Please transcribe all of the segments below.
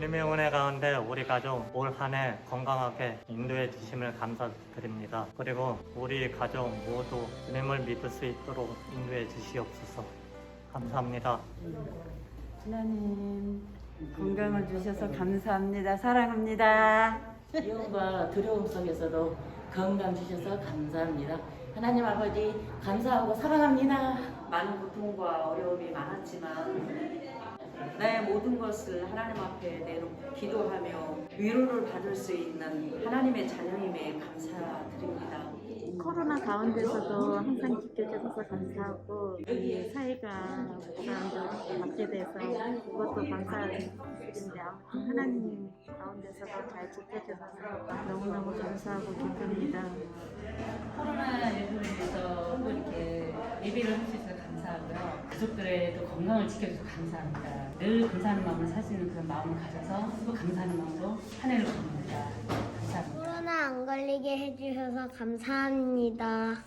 주님의 은혜 가운데 우리 가족 올 한 해 건강하게 인도해 주심을 감사드립니다. 그리고 우리 가족 모두 주님을 믿을 수 있도록 인도해 주시옵소서. 감사합니다. 하나님 건강을 주셔서 감사합니다. 사랑합니다. 이용과 두려움 속에서도 건강 주셔서 감사합니다. 하나님 아버지 감사하고 사랑합니다. 많은 고통과 어려움이 많았지만 나의 모든 것을 하나님 앞에 내놓고 기도하며 위로를 받을 수 있는 하나님의 자녀임에 감사드립니다. 코로나 가운데서도 항상 지켜주셔서 감사하고 이 사회가 사람들 받게 돼서 그것도 감사드린데 하나님 가운데서도 잘 지켜주셔서 너무너무 감사하고 기쁩니다. 코로나19로 인해서 또 이렇게 예배를 할 수 있어서 감사하고요. 가족들의 또 건강을 지켜줘서 감사합니다. 늘 감사하는 마음을 살 수 있는 그런 마음을 가져서 또 감사하는 마음으로 한 해를 보냅니다. 감사합니다. 코로나 안 걸리게 해주셔서 감사합니다.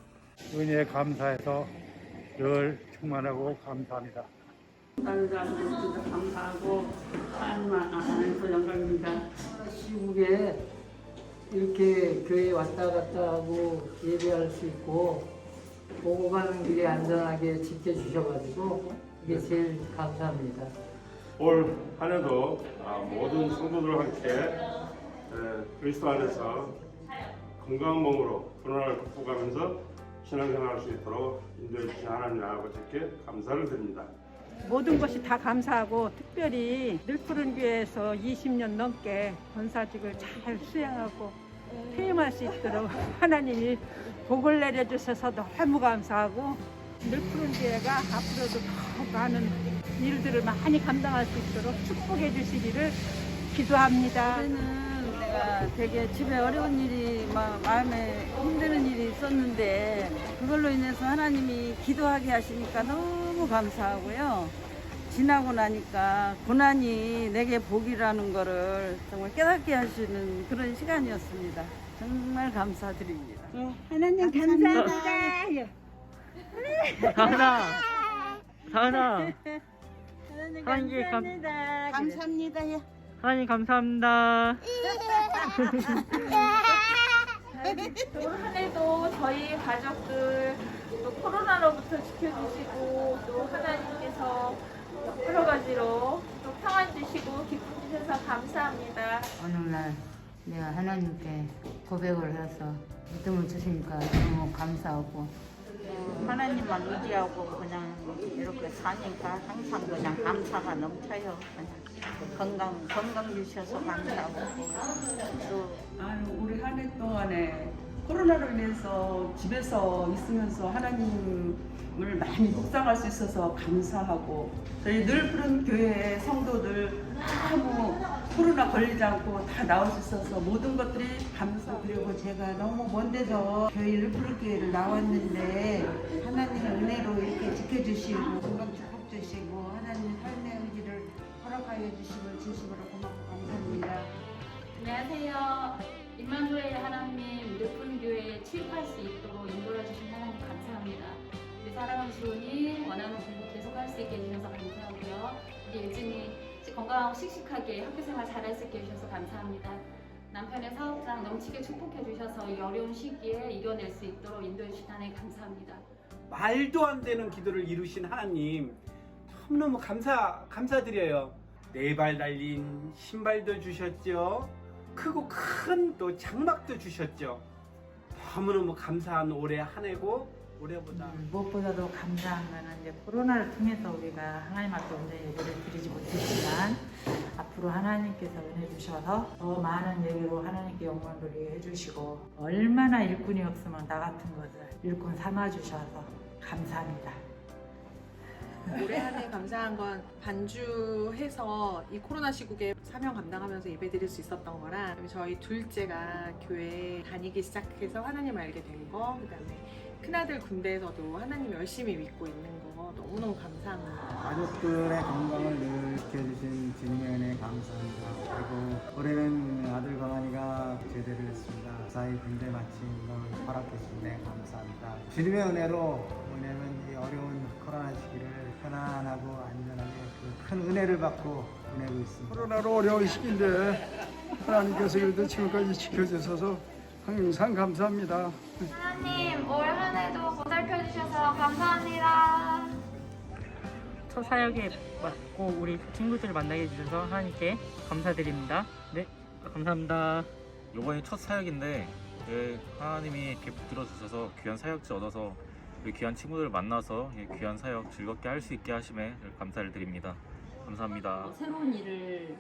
은혜에 감사해서 늘 충만하고 감사합니다. 감사합니다. 감사하고 하나님한테 영광입니다. 시국에 이렇게 교회 왔다 갔다 하고 예배할 수 있고 보고 가는 길에 안전하게 지켜주셔가지고 그게 제일 감사합니다. 올 한해도 아, 모든 성도들과 함께 에, 그리스도 안에서 건강한 몸으로 코로나를 극복하면서 신앙생활할 수 있도록 인도해 주신 하나님 아버지께 감사를 드립니다. 모든 것이 다 감사하고 특별히 늘푸른 교회에서 20년 넘게 권사직을 잘 수행하고 퇴임할 수 있도록 하나님이 복을 내려주셔서 너무 감사하고 늘푸른 교회가 앞으로도 더 많은 일들을 많이 감당할 수 있도록 축복해 주시기를 기도합니다. 올해는 내가 되게 집에 어려운 일이 막 마음에 힘드는 일이 있었는데 그걸로 인해서 하나님이 기도하게 하시니까 너무 감사하고요. 지나고 나니까 고난이 내게 복이라는 거를 정말 깨닫게 하시는 그런 시간이었습니다. 정말 감사드립니다. 하나님 감사합니다. 다은아, 다은아, 하나님 하나님 감- 감사합니다. 감사합니다. 예. 하나님 감사합니다. 또 한 해도 저희 가족들 또 코로나로부터 지켜주시고 또 하나님께서 여러 가지로 또 평안 주시고 기쁨 주셔서 감사합니다. 오늘날 내가 하나님께 고백을 해서 믿음을 주시니까 너무 감사하고 하나님만 의지하고 그냥 이렇게 사니까 항상 그냥 감사가 넘쳐요. 그냥 건강 건강 주셔서 감사하고 또 아유, 우리 한 해 동안에 코로나로 인해서 집에서 있으면서 하나님 을 많이 묵상할 수 있어서 감사하고 저희 늘 푸른 교회 성도들 너무 코로나 걸리지 않고 다 나올 수 있어서 모든 것들이 감사 그리고 제가 너무 먼 데서 교회 일풀교회를 나왔는데 하나님 은혜로 이렇게 지켜주시고 건강 축복 주시고 하나님 삶의 의지를 허락하여 주심을 진심으로 고맙고 감사합니다. 안녕하세요. 임마누엘 하나님 늘픈 교회에 취입할 수 있도록 수 있게 해주셔서 감사하고요. 우리 예진이 건강하고 씩씩하게 학교 생활 잘할 수 있게 해주셔서 감사합니다. 남편의 사업장 넘치게 축복해 주셔서 이 어려운 시기에 이겨낼 수 있도록 인도해 하나님 감사합니다. 말도 안 되는 기도를 이루신 하나님 너무너무 감사 감사드려요. 네 발 달린 신발도 주셨죠. 크고 큰 또 장막도 주셨죠. 너무너무 감사한 올해 한 해고 올해보다 무엇보다도 감사한 거는 이제 코로나를 통해서 우리가 하나님 앞에 온전 예배를 드리지 못했지만 앞으로 하나님께서 은혜 주셔서 더 많은 예배로 하나님께 영광 돌리게 해주시고 얼마나 일꾼이 없으면 나 같은 것을 일꾼 삼아 주셔서 감사합니다. 올해 한 해 감사한 건 반주해서 이 코로나 시국에 사명 감당하면서 예배 드릴 수 있었던 거랑 저희 둘째가 교회 다니기 시작해서 하나님 알게 된 거, 그 다음에 큰아들 군대에서도 하나님 열심히 믿고 있는 거 너무너무 감사합니다. 가족들의 건강을 늘 지켜주신 주님의 은혜 감사합니다. 그리고 올해는 아들 강한이가 제대를 했습니다. 사이 군대 마친 걸 허락해 주신 데 감사합니다. 주님의 은혜로 뭐냐면 이 어려운 코로나 시기를 편안하고 안전하게 그 큰 은혜를 받고 보내고 있습니다. 코로나로 어려운 시기인데 하나님께서 그래도 지금까지 지켜주셔서 항상 감사합니다. 하나님 올 한 해도 보살펴 주셔서 감사합니다. 첫 사역에 맞고 우리 친구들을 만나게 해주셔서 하나님께 감사드립니다. 네, 감사합니다. 이번이 첫 사역인데 예, 하나님이 이렇게 붙들어 주셔서 귀한 사역지 얻어서 우리 귀한 친구들을 만나서 예, 귀한 사역 즐겁게 할 수 있게 하심에 늘 감사를 드립니다. 감사합니다. 새로운 일을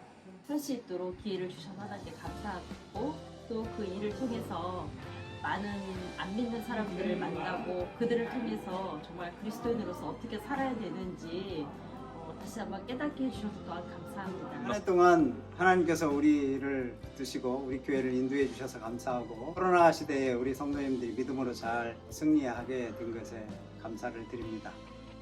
할 수 있도록 기회를 주셔서 하나님께 감사하고 또 그 일을 통해서 많은 안 믿는 사람들을 만나고 그들을 통해서 정말 그리스도인으로서 어떻게 살아야 되는지 어, 다시 한번 깨닫게 해주셔서 또한 감사합니다. 한 해 동안 하나님께서 우리를 드시고 우리 교회를 인도해 주셔서 감사하고 코로나 시대에 우리 성도님들이 믿음으로 잘 승리하게 된 것에 감사를 드립니다.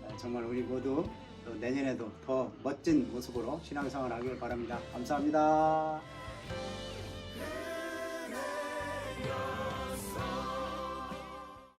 어, 정말 우리 모두 또 내년에도 더 멋진 모습으로 신앙생활 하길 바랍니다. 감사합니다. your